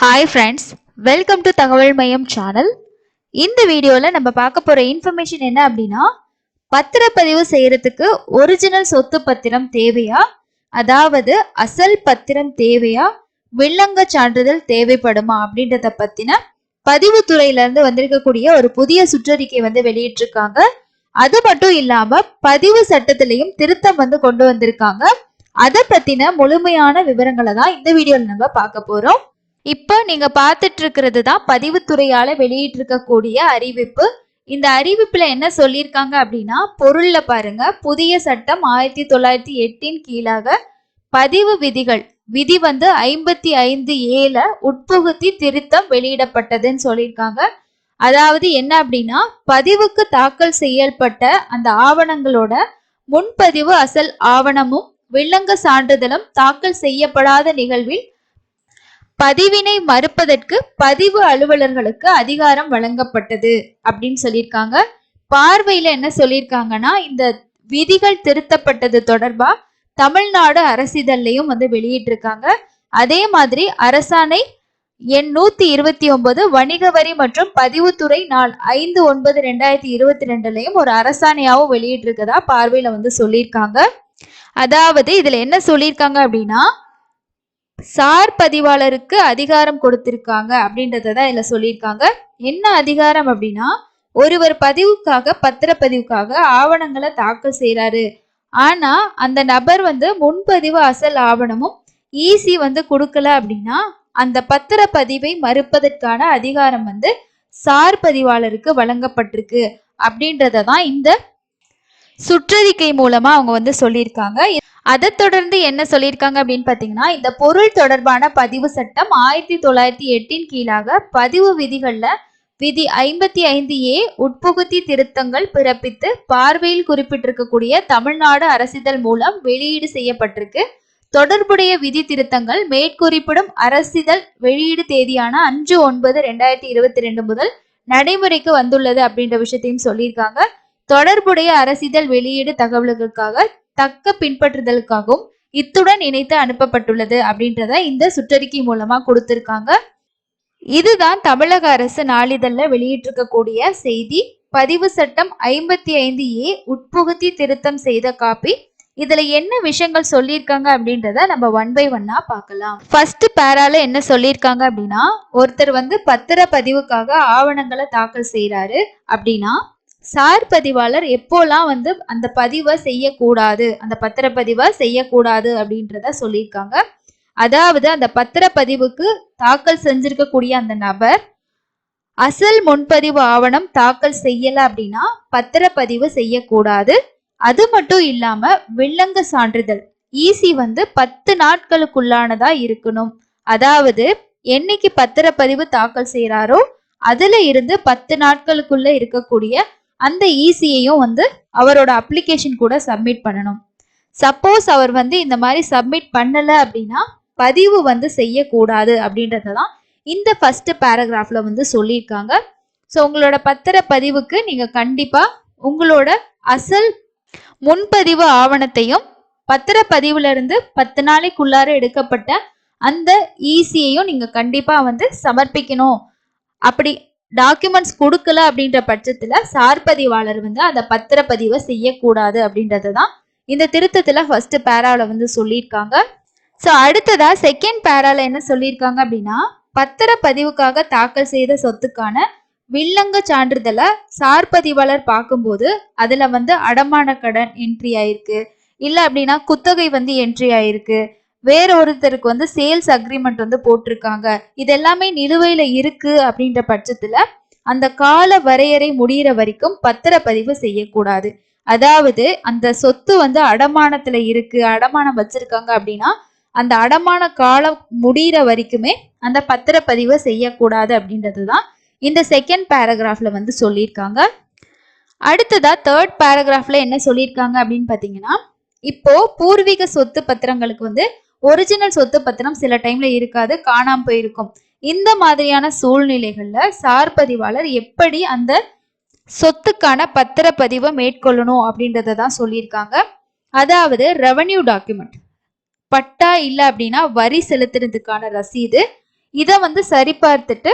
Hi friends welcome to தகவல் மையம் channel இந்த வீடியோவில் நம்ம பார்க்க போகிற இன்ஃபர்மேஷன் என்ன அப்படின்னா பத்திரப்பதிவு செய்கிறதுக்கு ஒரிஜினல் சொத்து பத்திரம் தேவையா? அதாவது அசல் பத்திரம் தேவையா? வில்லங்க சான்றிதழ் தேவைப்படுமா? அப்படின்றத பற்றின பதிவுத்துறையில துறையிலேருந்து வந்திருக்கக்கூடிய ஒரு புதிய சுற்றறிக்கை வந்து வெளியிட்டிருக்காங்க. அது மட்டும் இல்லாமல் பதிவு சட்டத்திலையும் திருத்தம் வந்து கொண்டு வந்திருக்காங்க. அதை பற்றின முழுமையான விவரங்களை தான் இந்த வீடியோவில் நம்ம பார்க்க போகிறோம் இப்போ நீங்க பார்த்துட்டு இருக்கிறது தான் பதிவுத்துறையால வெளியிட்டிருக்கக்கூடிய அறிவிப்பு. இந்த அறிவிப்புல என்ன சொல்லியிருக்காங்க அப்படின்னா பொருள்ல பாருங்க புதிய சட்டம் ஆயிரத்தி தொள்ளாயிரத்தி எட்டின் கீழாக பதிவு விதிகள் விதி வந்து ஐம்பத்தி ஐந்து ஏல உட்புகுத்தி திருத்தம் வெளியிடப்பட்டதுன்னு சொல்லியிருக்காங்க. அதாவது என்ன அப்படின்னா பதிவுக்கு தாக்கல் செய்யப்பட்ட அந்த ஆவணங்களோட முன்பதிவு அசல் ஆவணமும் வில்லங்க சான்றிதழும் தாக்கல் செய்யப்படாத நிகழ்வில் பதிவினை மறுப்பதற்கு பதிவு அலுவலர்களுக்கு அதிகாரம் வழங்கப்பட்டது அப்படின்னு சொல்லியிருக்காங்க. பார்வையில என்ன சொல்லியிருக்காங்கன்னா இந்த விதிகள் திருத்தப்பட்டது தொடர்பா தமிழ்நாடு அரசிதழ்லையும் வந்து வெளியிட்டிருக்காங்க. அதே மாதிரி அரசாணை எண் நூத்தி இருபத்தி ஒன்பது வணிக வரி மற்றும் பதிவுத்துறை நாள் ஐந்து ஒன்பது ரெண்டாயிரத்தி இருபத்தி ரெண்டுலையும் ஒரு அரசாணையாவும் வெளியிட்டிருக்கதா பார்வையில வந்து சொல்லியிருக்காங்க. அதாவது இதுல என்ன சொல்லியிருக்காங்க அப்படின்னா சார் பதிவாளருக்கு அதிகாரம் கொடுத்திருக்காங்க அப்படின்றத தான் இதில் சொல்லியிருக்காங்க. என்ன அதிகாரம் அப்படின்னா ஒருவர் பதிவுக்காக பத்திரப்பதிவுக்காக ஆவணங்களை தாக்கல் செய்கிறாரு ஆனால் அந்த நபர் வந்து முன்பதிவு அசல் ஆவணமும் ஈசி வந்து கொடுக்கல அப்படின்னா அந்த பத்திரப்பதிவை மறுப்பதற்கான அதிகாரம் வந்து சார் பதிவாளருக்கு வழங்கப்பட்டிருக்கு அப்படின்றத தான் இந்த சுற்றறிக்கை மூலமா அவங்க வந்து சொல்லியிருக்காங்க. அதை தொடர்ந்து என்ன சொல்லியிருக்காங்க அப்படின்னு பார்த்தீங்கன்னா இந்த பொருள் தொடர்பான பதிவு சட்டம் ஆயிரத்தி தொள்ளாயிரத்தி எட்டின் கீழாக பதிவு விதிகளில் விதி ஐம்பத்தி ஐந்து ஏ உட்புகுத்தி திருத்தங்கள் பிறப்பித்து பார்வையில் குறிப்பிட்டிருக்கக்கூடிய தமிழ்நாடு அரசிதழ் மூலம் வெளியீடு செய்யப்பட்டிருக்கு. தொடர்புடைய விதி திருத்தங்கள் மேற்குறிப்பிடும் அரசிதழ் வெளியீடு தேதியான அஞ்சு ஒன்பது ரெண்டாயிரத்தி இருபத்தி ரெண்டு முதல் நடைமுறைக்கு வந்துள்ளது அப்படின்ற விஷயத்தையும் சொல்லியிருக்காங்க. தொடர்புடைய அரசிதழ் வெளியீடு தகவல்களுக்காக தக்க பின்பற்றுதலுக்காகவும் இத்துடன் இணைத்து அனுப்பப்பட்டுள்ளது அப்படின்றத இந்த சுற்றறிக்கை மூலமா கொடுத்திருக்காங்க. இதுதான் தமிழக அரசு நாளிதழ்ல வெளியிட்டிருக்கக்கூடிய செய்தி. பதிவு சட்டம் ஐம்பத்தி ஐந்து ஏ உட்புகுத்தி திருத்தம் செய்த காப்பி. இதுல என்ன விஷயங்கள் சொல்லியிருக்காங்க அப்படின்றத நம்ம ஒன் பை ஒன்னா பார்க்கலாம். ஃபர்ஸ்ட் பேரால என்ன சொல்லியிருக்காங்க அப்படின்னா ஒருத்தர் வந்து பத்திர பதிவுக்காக ஆவணங்களை தாக்கல் செய்யறாரு அப்படின்னா சார் பதிவாளர் எப்போல்லாம் வந்து அந்த பதிவை செய்யக்கூடாது அந்த பத்திரப்பதிவை செய்யக்கூடாது அப்படின்றத சொல்லியிருக்காங்க. அதாவது அந்த பத்திரப்பதிவுக்கு தாக்கல் செஞ்சிருக்கக்கூடிய அந்த நபர் அசல் முன்பதிவு ஆவணம் தாக்கல் செய்யல அப்படின்னா பத்திரப்பதிவு செய்யக்கூடாது. அது மட்டும் இல்லாம வில்லங்க சான்றிதழ் ஈசி வந்து பத்து நாட்களுக்குள்ளானதா இருக்கணும். அதாவது என்னைக்கு பத்திரப்பதிவு தாக்கல் செய்யறாரோ அதுல இருந்து பத்து நாட்களுக்குள்ள இருக்கக்கூடிய அந்த ஈஸியையும் வந்து அவரோட அப்ளிகேஷன் கூட சப்மிட் பண்ணணும். சப்போஸ் அவர் வந்து இந்த மாதிரி சப்மிட் பண்ணலை அப்படின்னா பதிவு வந்து செய்யக்கூடாது அப்படின்றத தான் இந்த ஃபர்ஸ்ட் பேராகிராஃப்ல வந்து சொல்லியிருக்காங்க. ஸோ உங்களோட பத்திர பதிவுக்கு நீங்கள் கண்டிப்பாக உங்களோட அசல் முன்பதிவு ஆவணத்தையும் பத்திரப்பதிவுல இருந்து பத்து நாளைக்குள்ளார எடுக்கப்பட்ட அந்த ஈசியையும் நீங்கள் கண்டிப்பாக வந்து சமர்ப்பிக்கணும். அப்படி டாக்குமெண்ட்ஸ் கொடுக்கல அப்படின்ற பட்சத்துல சார்பதிவாளர் வந்து அந்த பத்திரப்பதிவை செய்யக்கூடாது அப்படின்றது தான் இந்த திருத்தத்துல ஃபர்ஸ்ட் பேரால வந்து சொல்லியிருக்காங்க. ஸோ அடுத்ததா செகண்ட் பேரால என்ன சொல்லியிருக்காங்க அப்படின்னா பத்திரப்பதிவுக்காக தாக்கல் செய்த சொத்துக்கான வில்லங்க சான்றிதழை சார்பதிவாளர் பார்க்கும்போது அதுல வந்து அடமான கடன் என்ட்ரி ஆயிருக்கு. இல்லை அப்படின்னா குத்தகை வந்து என்ட்ரி ஆயிருக்கு. வேற ஒருத்தருக்கு வந்து சேல்ஸ் அக்ரிமெண்ட் வந்து போட்டிருக்காங்க. இது எல்லாமே நிலுவையில இருக்கு அப்படின்ற பட்சத்துல அந்த கால வரையறை முடியிற வரைக்கும் பத்திரப்பதிவு செய்யக்கூடாது. அதாவது அந்த சொத்து வந்து அடமானத்துல இருக்கு அடமானம் வச்சிருக்காங்க அப்படின்னா அந்த அடமான காலம் முடியிற வரைக்குமே அந்த பத்திரப்பதிவை செய்யக்கூடாது அப்படின்றது தான் இந்த செகண்ட் பேராகிராஃப்ல வந்து சொல்லியிருக்காங்க. அடுத்ததா தேர்ட் பேராகிராஃப்ல என்ன சொல்லியிருக்காங்க அப்படின்னு பார்த்தீங்கன்னா இப்போ பூர்வீக சொத்து பத்திரங்களுக்கு வந்து ஒரிஜினல் சொத்து பத்திரம் சில டைம்ல இருக்காது காணாம போயிருக்கும். இந்த மாதிரியான சூழ்நிலைகள்ல சார் பதிவாளர் எப்படி அந்த சொத்துக்கான பத்திரப்பதிவை மேற்கொள்ளணும் அப்படின்றத தான் சொல்லியிருக்காங்க. அதாவது ரெவன்யூ டாக்குமெண்ட் பட்டா இல்லை அப்படின்னா வரி செலுத்துறதுக்கான ரசீது. இதை வந்து சரிபார்த்துட்டு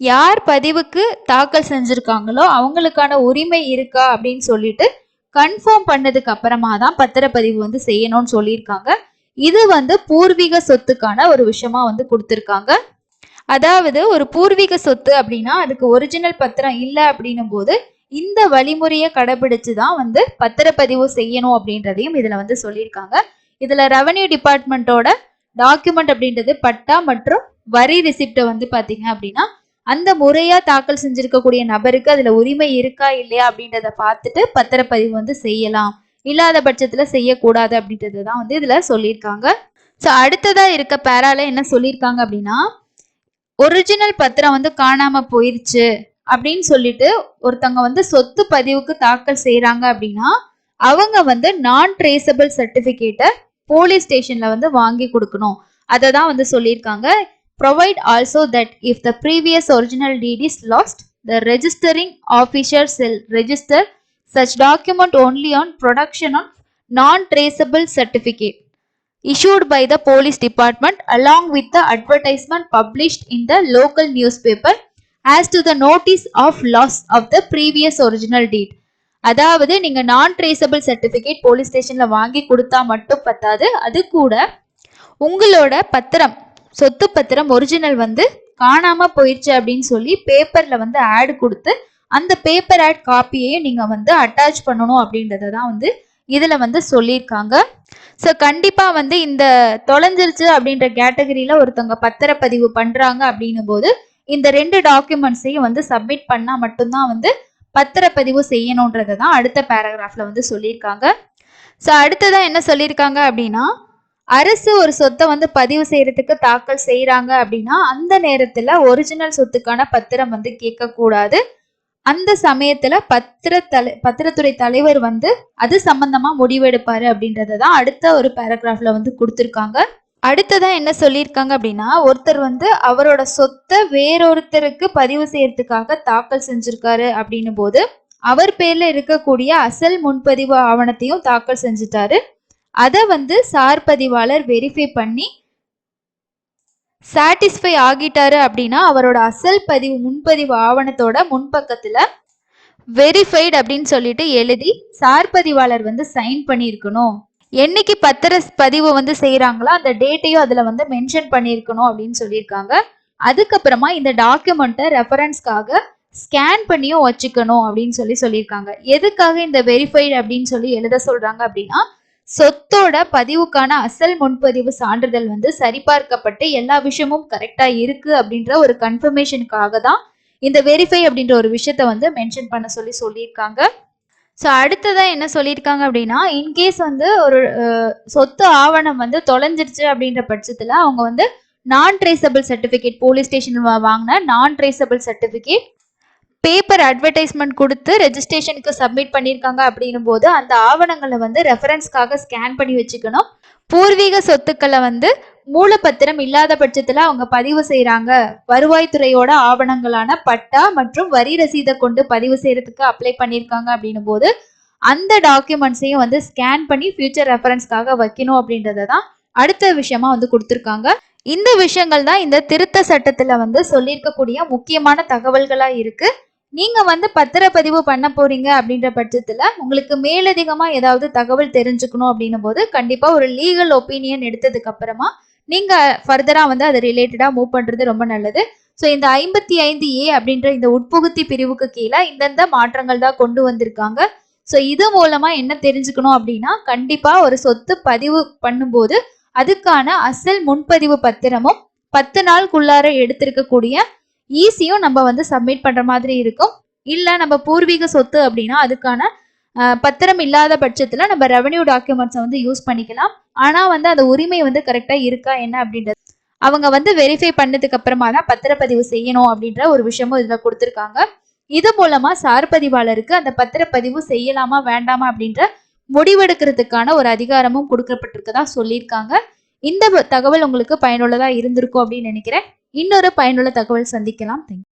யார் பதிவுக்கு தாக்கல் செஞ்சுருக்காங்களோ அவங்களுக்கான உரிமை இருக்கா அப்படின்னு சொல்லிட்டு கன்ஃபார்ம் பண்ணதுக்கு அப்புறமா தான் பத்திரப்பதிவு வந்து செய்யணும்னு சொல்லியிருக்காங்க. இது வந்து பூர்வீக சொத்துக்கான ஒரு விஷயமா வந்து கொடுத்துருக்காங்க. அதாவது ஒரு பூர்வீக சொத்து அப்படின்னா அதுக்கு ஒரிஜினல் பத்திரம் இல்லை அப்படின்னும் போது இந்த வழிமுறையை கடைபிடிச்சு தான் வந்து பத்திரப்பதிவு செய்யணும் அப்படின்றதையும் இதுல வந்து சொல்லியிருக்காங்க. இதுல ரெவன்யூ டிபார்ட்மெண்ட்டோட டாக்குமெண்ட் அப்படின்றது பட்டா மற்றும் வரி ரிசிப்டை வந்து பாத்தீங்க அப்படின்னா அந்த முறையா தாக்கல் செஞ்சிருக்கக்கூடிய நபருக்கு அதுல உரிமை இருக்கா இல்லையா அப்படின்றத பார்த்துட்டு பத்திரப்பதிவு வந்து செய்யலாம். இல்லாத பட்சத்தில் செய்யக்கூடாது அப்படின்றது தான் வந்து இதில் சொல்லியிருக்காங்க. ஸோ அடுத்ததாக இருக்க பேரால என்ன சொல்லியிருக்காங்க அப்படின்னா ஒரிஜினல் பத்திரம் வந்து காணாமல் போயிருச்சு அப்படின்னு சொல்லிட்டு ஒருத்தவங்க வந்து சொத்து பதிவுக்கு தாக்கல் செய்கிறாங்க அப்படின்னா அவங்க வந்து நான் ட்ரேசபிள் சர்டிஃபிகேட்டை போலீஸ் ஸ்டேஷனில் வந்து வாங்கி கொடுக்கணும். அதை தான் வந்து சொல்லியிருக்காங்க. Provide also that if the previous original deed is lost the registering officer shall register such document only on production of non-traceable certificate issued by the police department along with the advertisement published in the local newspaper as to the notice of loss of the previous original deed அதாவது நீங்க நான் traceable certificate police ஸ்டேஷன்ல வாங்கி கொடுத்தா மட்டும் பத்தாது அது கூட உங்களோட பத்திரம் சொத்து பத்திரம் ஒரிஜினல் வந்து காணாம போயிடுச்சு அப்படின்னு சொல்லி பேப்பர்ல வந்து ஆட் கொடுத்து அந்த பேப்பர் ஆட் காப்பியையும் நீங்கள் வந்து அட்டாச் பண்ணணும் அப்படின்றத தான் வந்து இதில் வந்து சொல்லியிருக்காங்க. ஸோ கண்டிப்பாக வந்து இந்த தொலைஞ்சிருச்சு அப்படின்ற கேட்டகரியில் ஒருத்தவங்க பத்திரப்பதிவு பண்ணுறாங்க அப்படின்னும் போது இந்த ரெண்டு டாக்குமெண்ட்ஸையும் வந்து சப்மிட் பண்ணால் மட்டும்தான் வந்து பத்திரப்பதிவு செய்யணுன்றதை தான் அடுத்த பேராகிராஃபில் வந்து சொல்லியிருக்காங்க. ஸோ அடுத்ததான் என்ன சொல்லியிருக்காங்க அப்படின்னா அரசு ஒரு சொத்தை வந்து பதிவு செய்யறதுக்கு தாக்கல் செய்யறாங்க அப்படின்னா அந்த நேரத்துல ஒரிஜினல் சொத்துக்கான பத்திரம் வந்து கேட்கக்கூடாது. அந்த சமயத்துல பத்திர தலை பத்திரத்துறை தலைவர் வந்து அது சம்பந்தமா முடிவெடுப்பாரு அப்படின்றத தான் அடுத்த ஒரு பேராகிராஃப்ல வந்து கொடுத்துருக்காங்க. அடுத்ததா என்ன சொல்லியிருக்காங்க அப்படின்னா ஒருத்தர் வந்து அவரோட சொத்தை வேறொருத்தருக்கு பதிவு செய்யறதுக்காக தாக்கல் செஞ்சிருக்காரு அப்படின்னும் போது அவர் பேர்ல இருக்கக்கூடிய அசல் முன்பதிவு ஆவணத்தையும் தாக்கல் செஞ்சுட்டாரு. அதை வந்து சார் பதிவாளர் வெரிஃபை பண்ணி சாட்டிஸ்ஃபை ஆகிட்டாரு அப்படின்னா அவரோட அசல் பதிவு முன்பதிவு ஆவணத்தோட முன்பக்கத்துல வெரிஃபைடு அப்படின்னு சொல்லிட்டு எழுதி சார் பதிவாளர் வந்து சைன் பண்ணியிருக்கணும். என்னைக்கு பத்திர பதிவு வந்து செய்கிறாங்களோ அந்த டேட்டையும் அதில் வந்து மென்ஷன் பண்ணியிருக்கணும் அப்படின்னு சொல்லியிருக்காங்க. அதுக்கப்புறமா இந்த டாக்குமெண்ட்டை ரெஃபரன்ஸ்க்காக ஸ்கேன் பண்ணியும் வச்சுக்கணும் அப்படின்னு சொல்லி சொல்லியிருக்காங்க. எதுக்காக இந்த வெரிஃபைடு அப்படின்னு சொல்லி எழுத சொல்கிறாங்க அப்படின்னா சொத்தோட பதிவுக்கான அசல் முன்பதிவு சான்றிதழ் வந்து சரிபார்க்கப்பட்டு எல்லா விஷயமும் கரெக்டா இருக்கு அப்படின்ற ஒரு கன்ஃபர்மேஷனுக்காக தான் இந்த வெரிஃபை அப்படின்ற ஒரு விஷயத்த வந்து மென்ஷன் பண்ண சொல்லி சொல்லியிருக்காங்க. ஸோ அடுத்ததான் என்ன சொல்லியிருக்காங்க அப்படின்னா இன்கேஸ் வந்து ஒரு அஹ், சொத்து ஆவணம் வந்து தொலைஞ்சிருச்சு அப்படின்ற பட்சத்தில் அவங்க வந்து நான் ட்ரேசபிள் சர்டிஃபிகேட் போலீஸ் ஸ்டேஷன் வாங்கின நான் ட்ரேசபிள் சர்டிஃபிகேட் பேப்பர் அட்வர்டைஸ்மெண்ட் கொடுத்து ரெஜிஸ்ட்ரேஷனுக்கு சப்மிட் பண்ணியிருக்காங்க அப்படின்னும் போது அந்த ஆவணங்களை வந்து ரெஃபரன்ஸ்க்காக ஸ்கேன் பண்ணி வச்சுக்கணும். பூர்வீக சொத்துக்களை வந்து மூலப்பத்திரம் இல்லாத பட்சத்தில் அவங்க பதிவு செய்கிறாங்க வருவாய்த்துறையோட ஆவணங்களான பட்டா மற்றும் வரி ரசீதை கொண்டு பதிவு செய்கிறதுக்கு அப்ளை பண்ணியிருக்காங்க அப்படின்னும் போது அந்த டாக்குமெண்ட்ஸையும் வந்து ஸ்கேன் பண்ணி ஃபியூச்சர் ரெஃபரன்ஸ்க்காக வைக்கணும் அப்படின்றத தான் அடுத்த விஷயமா வந்து கொடுத்துருக்காங்க. இந்த விஷயங்கள் தான் இந்த திருத்த சட்டத்தில் வந்து சொல்லியிருக்கக்கூடிய முக்கியமான தகவல்களாக இருக்குது நீங்க வந்து பத்திரப்பதிவு பண்ண போறீங்க அப்படின்ற பட்சத்துல உங்களுக்கு மேலதிகமா ஏதாவது தகவல் தெரிஞ்சுக்கணும் அப்படின்னும் போது கண்டிப்பா ஒரு லீகல் ஒப்பீனியன் எடுத்ததுக்கு அப்புறமா நீங்க ஃபர்தரா வந்து அதை ரிலேட்டடா மூவ் பண்றது ரொம்ப நல்லது. ஸோ இந்த ஐம்பத்தி ஐந்து ஏ அப்படின்ற இந்த உட்புகுத்தி பிரிவுக்கு கீழே இந்தந்த மாற்றங்கள் தான் கொண்டு வந்திருக்காங்க. ஸோ இது மூலமா என்ன தெரிஞ்சுக்கணும் அப்படின்னா கண்டிப்பா ஒரு சொத்து பதிவு பண்ணும்போது அதுக்கான அசல் முன்பதிவு பத்திரமும் பத்து நாளுக்குள்ளார எடுத்திருக்கக்கூடிய ஈஸியும் நம்ம வந்து சப்மிட் பண்ணுற மாதிரி இருக்கும். இல்லை நம்ம பூர்வீக சொத்து அப்படின்னா அதுக்கான பத்திரம் இல்லாத பட்சத்தில் நம்ம ரெவன்யூ டாக்குமெண்ட்ஸை வந்து யூஸ் பண்ணிக்கலாம். ஆனால் வந்து அந்த உரிமை வந்து கரெக்டாக இருக்கா என்ன அப்படின்றது. அவங்க வந்து வெரிஃபை பண்ணதுக்கு அப்புறமா தான் பத்திரப்பதிவு செய்யணும் அப்படின்ற ஒரு விஷயமும் இதில் கொடுத்துருக்காங்க. இது மூலமா சார் பதிவாளருக்கு அந்த பத்திரப்பதிவு செய்யலாமா வேண்டாமா அப்படின்ற முடிவெடுக்கிறதுக்கான ஒரு அதிகாரமும் கொடுக்கப்பட்டிருக்கதா சொல்லியிருக்காங்க. இந்த தகவல் உங்களுக்கு பயனுள்ளதா இருந்திருக்கும் அப்படின்னு நினைக்கிறேன். இன்னொரு பயனுள்ள தகவல் சந்திக்கலாம் தேங்க்யூ.